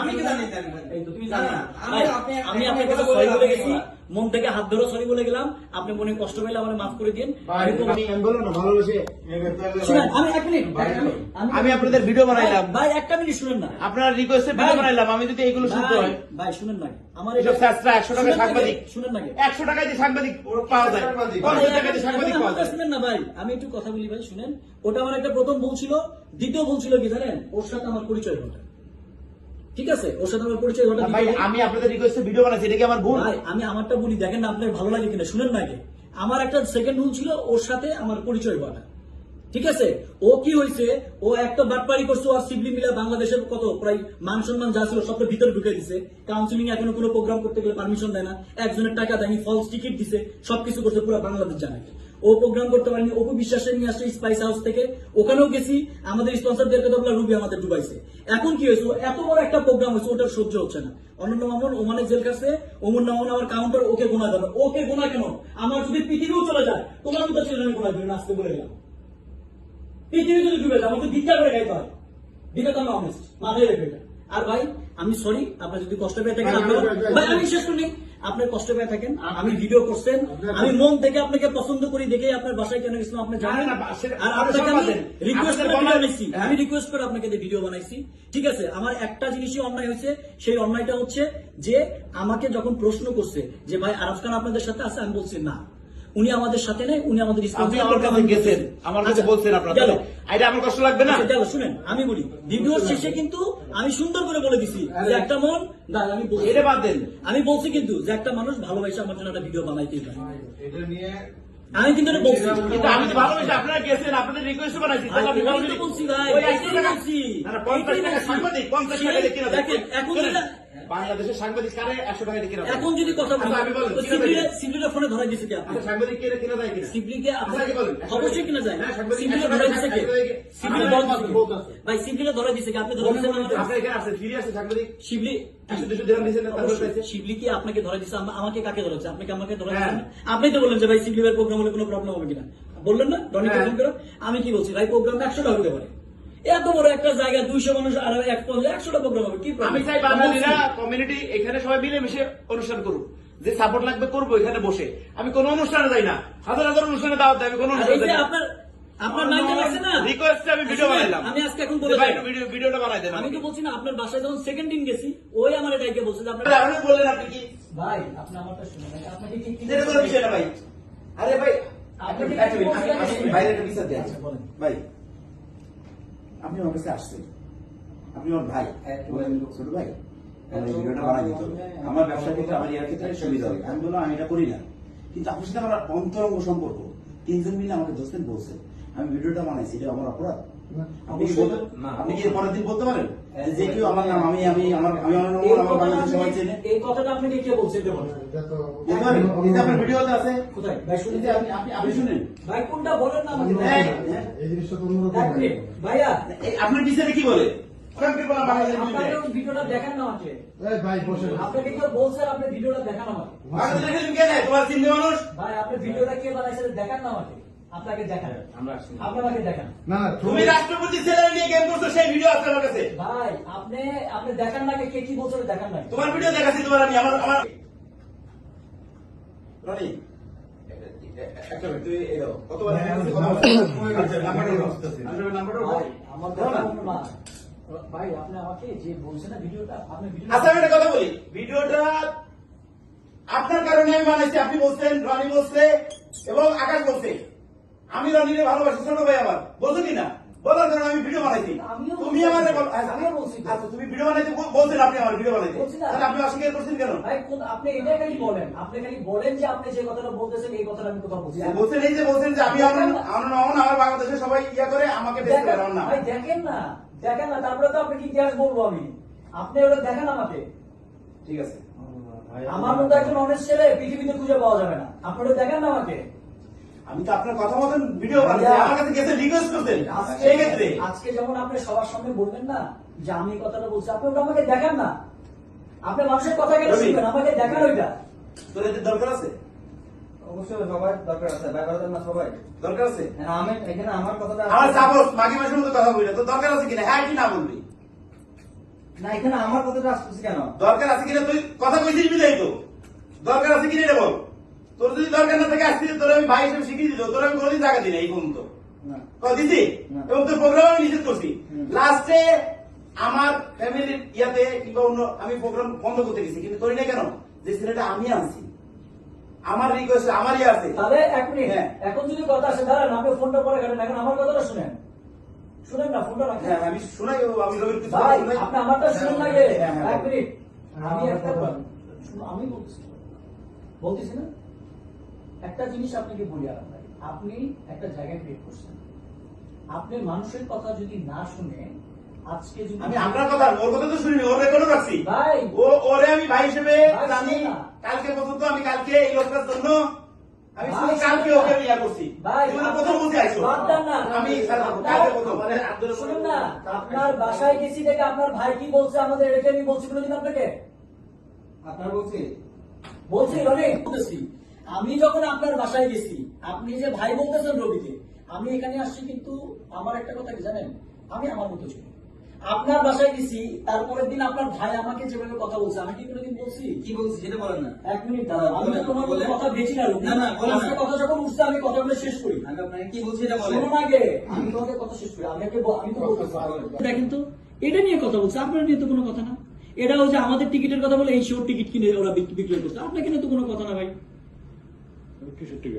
আমি কি জানি জানি এই তো তুমি জানো না, না। আমি আপনি- আপনার কাছে সরি বলে বলে গেছি মন থেকে হাত ধরে সরি বলে গেলাম। আপনি মনে কষ্ট পেলে আমার মাফ করে দিন আমি এক মিনিট আপনাদের ভিডিও বানাইলাম। ভাই, একটা মিনিট শুনেন না। আপনার রিকোয়েস্টে ভিডিও বানাইলাম। আমি যদি এগুলো শুনতে হয়। ভাই শুনেন না। আমার এসব স্যাঁচরা, 100 টাকা সাংবাদিক। শুনেন না কে? একশো টাকায় যে সাংবাদিক পাওয়া যায়? সাংবাদিক? পঞ্চাশ ভাই, টাকায় যে সাংবাদিক পাওয়া যায়? শুনেন না ভাই। আমি একটু কথা বলি ভাই শুনেন। ওটা আমার একটা প্রথম ভুল ছিল দ্বিতীয় ভুল ছিল কি জানেন? ওর সাথে আমার পরিচয় ঘটা। ঠিক আছে? ওর সাথে আমার পরিচয় ঘটা ভাই আমি আপনাদের রিকোয়েস্টে ভিডিও বানাইছি এটা কি আমার ভুল? ভাই আমি আমারটা বলি দেখেন না আপনার ভালো লাগে কিনা শুনেন না আগে। আমার একটা সেকেন্ড রুল ছিল ওর সাথে আমার পরিচয় ঘটা। ঠিক আছে? ও কি হয়েছে? ও একটা বাটপারি করছে আর সিবলি মিলা বাংলাদেশের কত প্রায় মান সম্মান যা ছিল সবটা ভিতরে ঢুকে দিছে। কাউন্সিলিং এখনও কোনো প্রোগ্রাম করতে গেলে পারমিশন দেয় না। একজনের টাকা দেয়নি ফলস টিকিট দিছে সবকিছু করছে পুরো বাংলাদেশ জানে। ও প্রোগ্রাম করতে পারেনি অপু বিশ্বাসের নিয়ে আসছে স্পাইস হাউস থেকে। ওখানেও গেছি আমাদের স্পন্সরদের কথা বলে রুবি আমাদের ডুবাইছে। এখন কি হয়েছে? এত বড় একটা প্রোগ্রাম হয়েছে ওটার সহ্য হচ্ছে না। অনন্য মামুন ওমানে জেল কাছে ওমর মামুন আমার কাউন্টার ওকে গোনা যাবে ওকে গোনা কেন? আমার যদি পৃথিবীও চলে যায় তোমার মতো ছেলে আমি গোনা দিবে না আসতে বলে গেলাম পৃথিবী যদি ডুবে যায় আমাকে ভিক্ষা করে খাইতে হয়। দিলে তো আমি অনেস্ট মাথায় রেখে আর ভাই আমি সরি আপনার যদি কষ্ট পেয়ে থাকেন আপনারা- ভাই। আমি শেষ করি। আপনার কষ্ট পেয়ে থাকেন। আমি ভিডিও করছেন। আমি মন থেকে আপনাকে পছন্দ করি দেখে আপনার বাসায় কেন গেছিলাম আপনি জানেন? আর আপনাকে আমি রিকোয়েস্ট করে বানাইছি। হ্যাঁ। আমি রিকোয়েস্ট করে আপনাকে ভিডিও বানাইছি। ঠিক আছে? আমার একটা জিনিসই অন্যায় হয়েছে। সেই অন্যায়টা হচ্ছে যে আমাকে যখন প্রশ্ন করছে যে ভাই আরফ খান আপনাদের সাথে আছে? আমি বলছি না। উনি আমাদের সাথে নেই উনি আমাদের আপনি আমার কাছে গেছেন আমার কাছে আচ্ছা, বলছেন আপনার গেল। এটা আমার কষ্ট লাগবে না? আচ্ছা, শুনেন আমি বলি ভিডিওর শেষে কিন্তু আমি সুন্দর করে বলে দিছি যে একটা মন আমি বলছি এটা বাদ দেন। আমি বলছি কিন্তু যে একটা মানুষ ভালোবাসে আমার জন্য একটা ভিডিও বানাইতেই পারে। এটা নিয়ে আমি কিন্তু এটা বলছি। কিন্তু আমি তো ভালোবেসে আপনারা গেছেন আপনাদের রিকোয়েস্ট বানাইছি তাহলে আপনি এটাই তো ভালোবেসে- বলছি ভাই, ওই এটাই 100 টাকা- বলছি। না, না, 50 টাকা সাংবাদিক, 50 টাকা কিনা দেখেন, এখন শোনেন, যেটা- বাংলাদেশের সাংবাদিক কারে 100 টাকা কিনা এখন যদি কথা আচ্ছা, ফোনে ধরা দিছে কি আপনি আচ্ছা, সাংবাদিক কে কিনা যায় কিনা? আচ্ছা, আপনাকে বলেন? অবশ্যই কিনা যায় হ্যাঁ, ধরা টাকা- কে? একশো টাকা-। ভাই ধরা কি? আপনি ধরা এখানে ফিরে সাংবাদিক? শিবলি একশো কি আপনাকে ধরা আমা- আমাকে কাকে ধরেছে আপনি কি আমাকে ধরা হ্যাঁ। আপনি তো বললেন যে ভাই সিভিলের প্রোগ্রাম হলে কোনো প্রবলেম হবে কিনা? বললেন না? হ্যাঁ। ফোন করে। আমি কি বলছি? ভাই প্রোগ্রাম একশোটা হতে পারে। এত বড় একটা জায়গা দুইশো মানুষ আর এক একশোটা প্রোগ্রাম হবে কি আমি চাই বাঙালিরা কমিউনিটি এখানে সবাই মিলে মিশে অনুষ্ঠান করুক। যে সাপোর্ট লাগবে করব এখানে বসে। আমি কোন অনুষ্ঠানে যাই না। হাজার হাজার অনুষ্ঠানে দাওয়াত দেয় আমি কোন অনুষ্ঠানে আপনার আপনার মাইন্ডে লাগছে না? রিকোয়েস্টে আমি ভিডিও বানাইলাম। আমি আজকে এখন বলে ভাই ভিডিও ভিডিওটা বানাই দেন আমি তো বলছি না আপনার বাসায় যখন সেকেন্ড দিন গেছি ওই আমার এটাকে বলছে যে আপনি বললেন আপনি কি? ভাই আপনি আমারটা শুনুন আপনাকে কি কি এটা বিষয় না ভাই। আরে ভাই আপনি বাইরে একটা আচ্ছা, ভাই আপনি আমার কাছে আসছেন। আপনি আমার ভাই বলেন, ছোট ভাই। আমার এই ভিডিওটা বানাই দিতে হবে। আমার ব্যবসার ক্ষেত্রে আমার ইয়ার ক্ষেত্রে সুবিধা হবে। আমি বললাম আমি এটা করি না। কিন্তু আপনার সাথে আমার অন্তরঙ্গ সম্পর্ক। তিনজন মিলে আমাকে দোস্তেন বলছেন। আমি ভিডিওটা বানাইছি এটা আমার অপরাধ। আপনি কি আপনি কি পরের দিন বলতে পারেন? যে যে আমার নাম আমি আমি আমার আমি আমার নাম আমার কথাটা সবাই আপনি- চেনে। এই কথাটা আপনাকে কে বলছে এটা বলেন। বলতে পারেন এই যে আপনার ভিডিওতে আছে। কোথায়? ভাই শুনুন আপনি আপনি আপনি শুনেন। ভাই কোনটা বলেন না আমাকে? এক। এই জিনিসটা তো অন্যরকম। ভাইয়া। আপনার বিচারে কি বলে? ভিডিওটা দেখান না আমাকে। ভাই বসেন। আপনাকে কেউ বলছে আপনি ভিডিওটা দেখান আমাকে। কে দেয়? তোমার চিন্তা মানুষ? ভাই আপনি ভিডিওটা কে বানাইছে দেখান না আমাকে। আপনাকে দেখান আমরা আসছি না। আপনি আমাকে দেখান না না তুমি রাষ্ট্রপতি ছেলে নিয়ে গেম করছ সেই ভিডিও আছে কাছে ভাই আপনি দেখান না কে কি বলছে দেখান না তোমার ভিডিও দেখাচ্ছি তোমার আমি আমার আমার রনি হ্যাঁ, আচ্ছা। ভাই আমাকে যে বলছেন ভিডিওটা আপনি আচ্ছা আমি একটা কথা বলি ভিডিওটা আপনার কারণে আমি বানাইছি আপনি বলছেন রনি বলছে এবং আকাশ বলছে আমি রনিরে ভালোবাসি ছোট ভাই আমার। বলছো কি না? বলার কারণে আমি ভিডিও বানাইছি। তুমি বলছি। আমার আচ্ছা। আচ্ছা তুমি ভিডিও বানাইতে বলছেন আপনি আমার ভিডিও বানাইতে। তাহলে আপনি অস্বীকার করছেন কেন? ভাই আপনি এটা খালি বলেন। আপনি খালি বলেন যে আপনি যে কথাটা বলতেছেন এই কথাটা আমি কোথাও বলছি বলছেন এই যে বলছেন যে আমি আমার আমার আমার বাংলাদেশে সবাই ইয়া করে আমাকে বেশি করে আমার ভাই দেখেন না। দেখেন না তারপরে তো আপনি কি ইতিহাস বলব আমি? আপনি ওটা দেখেন আমাকে। ঠিক আছে। আমার মতো একজন অনেক ছেলে পৃথিবীতে খুঁজে পাওয়া যাবে না। আপনি ওটা দেখেন না আমাকে? আমি তো আপনার কথা মতন ভিডিও বানাইছি আমার কাছে গেছে রিকোয়েস্ট করতেন। আজকে সেই ক্ষেত্রে আজকে যেমন আপনি সবার সামনে বলবেন না যে আমি কথাটা বলছি আপনি ওটা আমাকে দেখান না। আপনি মানুষের কথা কেন শুনবেন? আমাকে দেখান ওইটা। তোর এতে দরকার আছে? অবশ্যই সবাই দরকার আছে। ব্যাপার না সবাই? দরকার আছে? হ্যাঁ, আমি এখানে আমার কথাটা আমার সাপোজ মাঝে মাঝে মতো কথা বলি না। তো দরকার আছে কিনা? হ্যাঁ কি না বলবি? না এখানে আমার কথাটা আসতেছে কেন? দরকার আছে কিনা? তুই কথা কইছিস বিদায় তো। দরকার আছে কিনা এটা বল? তোর যদি দরকার না থাকে আসছিস তোর আমি ভাই হিসেবে শিখিয়ে দিল তোর আমি কোনোদিন টাকা দিই না এই পর্যন্ত। না। দিছি? এবং তোর প্রোগ্রাম আমি নিষেধ করছি। লাস্টে আমার ফ্যামিলির ইয়াতে কিংবা অন্য আমি প্রোগ্রাম বন্ধ করতে গেছি কিন্তু করি না কেন? যে ছেলেটা আমি আনছি। আমার রিকোয়েস্ট আমার ইয়ে আছে। তাহলে এক মিনিট। হ্যাঁ। এখন যদি কথা আসে দাঁড়ান আপনি ফোনটা পরে কাটেন। এখন আমার কথাটা শুনেন। শুনেন না ফোনটা রাখেন। হ্যাঁ আমি শোনাই আমি রবির কিছু ভাই আপনি আমারটা শুনুন না গে এক মিনিট। আমি একটা আমি বলতেছি। বলতেছি না? একটা জিনিস আপনাকে বলি আর ভাই আপনি একটা জায়গায় ক্রিয়েট করছেন। আপনি মানুষের কথা যদি না শুনে আজকে যদি আমি আপনার কথা ওর কথা তো শুনিনি ওর রেকর্ডও রাখছি। ভাই। ও ওরে আমি ভাই হিসেবে জানি কালকে পর্যন্ত আমি কালকে এই লোকটার জন্য আমি শুধু কালকে ওকে। ইয়া করছি। জীবনে প্রথম বুঝে না। আমি কালকে প্রথম। শুনুন না। আপনার বাসায় গেছি দেখে আপনার ভাই কি বলছে? আমাদের এটাকে আমি বলছি কোনোদিন আপনাকে? আপনার বলছি? বলছি রনি। আমি যখন আপনার বাসায় গেছি আপনি যে ভাই বলতেছেন রবিকে আমি এখানে আসছি কিন্তু আমার একটা কথা কি জানেন? আমি আমার মতো ছিল। আপনার বাসায় গেছি তারপরের দিন আপনার ভাই আমাকে যেভাবে কথা বলছে আমি কি কোনোদিন বলছি? কি বলছি সেটা বলেন না। এক মিনিট দাঁড়াও আমি তো তোমার কোনো কথা বেছি না। না, না, বলেন কথা যখন উঠছে আমি কথাগুলো শেষ করি। আমি আপনাকে কি বলছি এটা বলেন। শোনো না আগে আমি তোমাকে কথা শেষ করি আমি ব- আমি তো বলতেছি। দেখেন তো এটা নিয়ে কথা বলছে আপনার নিয়ে তো কোনো কথা না। এটা হচ্ছে আমাদের টিকিটের কথা বলে এই শোর টিকিট কিনে ওরা বিক্রি বিক্রি করছে আপনাকে নিয়ে তো কোনো কথা না ভাই। 那这是对。